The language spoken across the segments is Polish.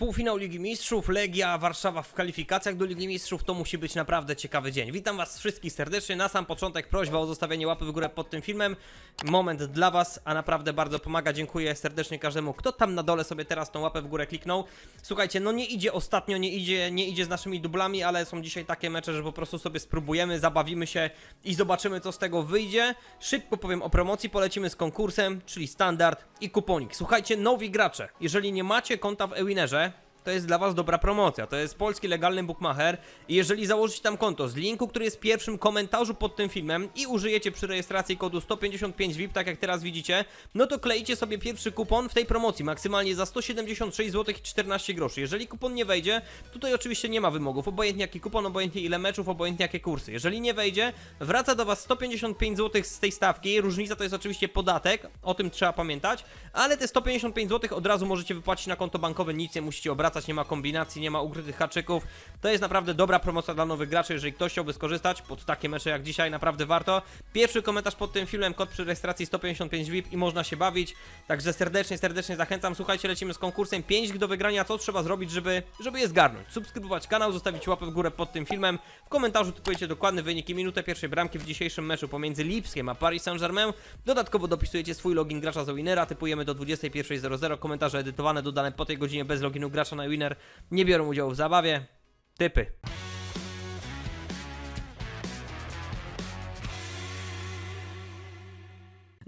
Półfinał Ligi Mistrzów, Legia Warszawa w kwalifikacjach do Ligi Mistrzów to musi być naprawdę ciekawy dzień. Witam Was wszystkich serdecznie. Na sam początek prośba o zostawienie łapy w górę pod tym filmem. Moment dla Was, a naprawdę bardzo pomaga. Dziękuję serdecznie każdemu, kto tam na dole sobie teraz tą łapę w górę kliknął. Słuchajcie, no nie idzie ostatnio, nie idzie, nie idzie z naszymi dublami, ale są dzisiaj takie mecze, że po prostu sobie spróbujemy, zabawimy się i zobaczymy co z tego wyjdzie. Szybko powiem o promocji, polecimy z konkursem, czyli standard i kuponik. Słuchajcie, nowi gracze, jeżeli nie macie konta w Ewinerze, to jest dla Was dobra promocja. To jest polski legalny bookmacher i jeżeli założycie tam konto z linku, który jest w pierwszym komentarzu pod tym filmem i użyjecie przy rejestracji kodu 155 VIP, tak jak teraz widzicie, no to klejcie sobie pierwszy kupon w tej promocji, maksymalnie za 176 zł i 14 groszy. Jeżeli kupon nie wejdzie, tutaj oczywiście nie ma wymogów, obojętnie jaki kupon, obojętnie ile meczów, obojętnie jakie kursy. Jeżeli nie wejdzie, wraca do Was 155 zł z tej stawki, różnica to jest oczywiście podatek, o tym trzeba pamiętać, ale te 155 zł od razu możecie wypłacić na konto bankowe, nic nie musicie obracać, nie ma kombinacji, nie ma ukrytych haczyków. To jest naprawdę dobra promocja dla nowych graczy, jeżeli ktoś chciałby skorzystać pod takie mecze jak dzisiaj, naprawdę warto. Pierwszy komentarz pod tym filmem, kod przy rejestracji 155 VIP i można się bawić. Także serdecznie, serdecznie zachęcam. Słuchajcie, lecimy z konkursem 5 do wygrania. Co trzeba zrobić, żeby, żeby je zgarnąć? Subskrybować kanał, zostawić łapę w górę pod tym filmem. W komentarzu typujecie dokładny wynik i minutę pierwszej bramki w dzisiejszym meczu pomiędzy Lipskiem a Paris Saint-Germain. Dodatkowo dopisujecie swój login gracza za Winera, typujemy do 21.00. Komentarze edytowane, dodane po tej godzinie bez loginu gracza Winner nie biorą udziału w zabawie. Typy.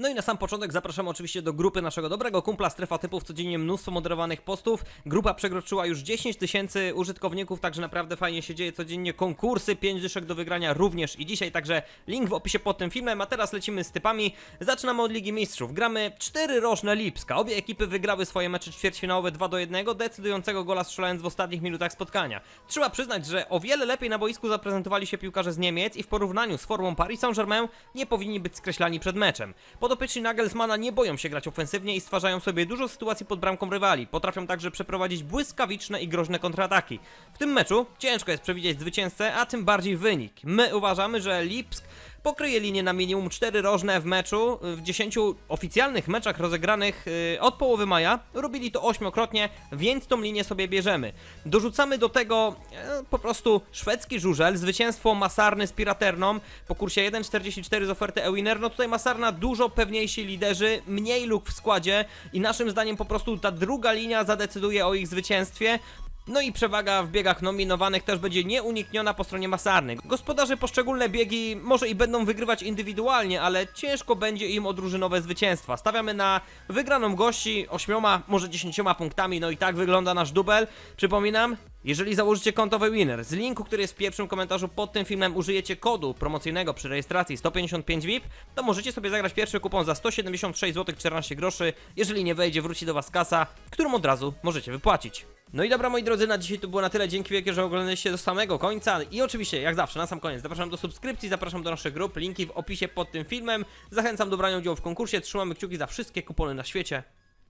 No i na sam początek zapraszam oczywiście do grupy naszego dobrego kumpla Strefa Typów, codziennie mnóstwo moderowanych postów. Grupa przekroczyła już 10 tysięcy użytkowników, także naprawdę fajnie się dzieje codziennie. Konkursy, 5 dyszek do wygrania również i dzisiaj, także link w opisie pod tym filmem, a teraz lecimy z typami. Zaczynamy od Ligi Mistrzów. Gramy 4 rożne Lipska. Obie ekipy wygrały swoje mecze ćwierćfinałowe 2 do 1, decydującego gola strzelając w ostatnich minutach spotkania. Trzeba przyznać, że o wiele lepiej na boisku zaprezentowali się piłkarze z Niemiec i w porównaniu z formą Paris Saint-Germain nie powinni być skreślani przed meczem. Podopieczni Nagelsmana nie boją się grać ofensywnie i stwarzają sobie dużo sytuacji pod bramką rywali. Potrafią także przeprowadzić błyskawiczne i groźne kontrataki. W tym meczu ciężko jest przewidzieć zwycięzcę, a tym bardziej wynik. My uważamy, że Lipsk pokryje linię na minimum 4 rożne w meczu. W 10 oficjalnych meczach rozegranych yy, od połowy maja robili to ośmiokrotnie, więc tą linię sobie bierzemy. Dorzucamy do tego e, po prostu szwedzki żużel, zwycięstwo Masarny z Piraterną po kursie 1,44 z oferty Ewiner. No tutaj Masarna dużo pewniejsi liderzy, mniej luk w składzie i naszym zdaniem po prostu ta druga linia zadecyduje o ich zwycięstwie. No i przewaga w biegach nominowanych też będzie nieunikniona po stronie Masarny. Gospodarze poszczególne biegi może i będą wygrywać indywidualnie, ale ciężko będzie im o drużynowe zwycięstwa. Stawiamy na wygraną gości ośmioma, może dziesięcioma punktami, no i tak wygląda nasz dubel. Przypominam, jeżeli założycie konto Winner, z linku, który jest w pierwszym komentarzu pod tym filmem, użyjecie kodu promocyjnego przy rejestracji 155 VIP, to możecie sobie zagrać pierwszy kupon za 176 zł 14 groszy. Jeżeli nie wejdzie, wróci do Was kasa, którą od razu możecie wypłacić. No i dobra moi drodzy, na dzisiaj to było na tyle. Dzięki wielkie, że oglądaliście do samego końca. I oczywiście, jak zawsze, na sam koniec zapraszam do subskrypcji, zapraszam do naszych grup, linki w opisie pod tym filmem. Zachęcam do brania udziału w konkursie. Trzymamy kciuki za wszystkie kupony na świecie.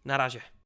Na razie.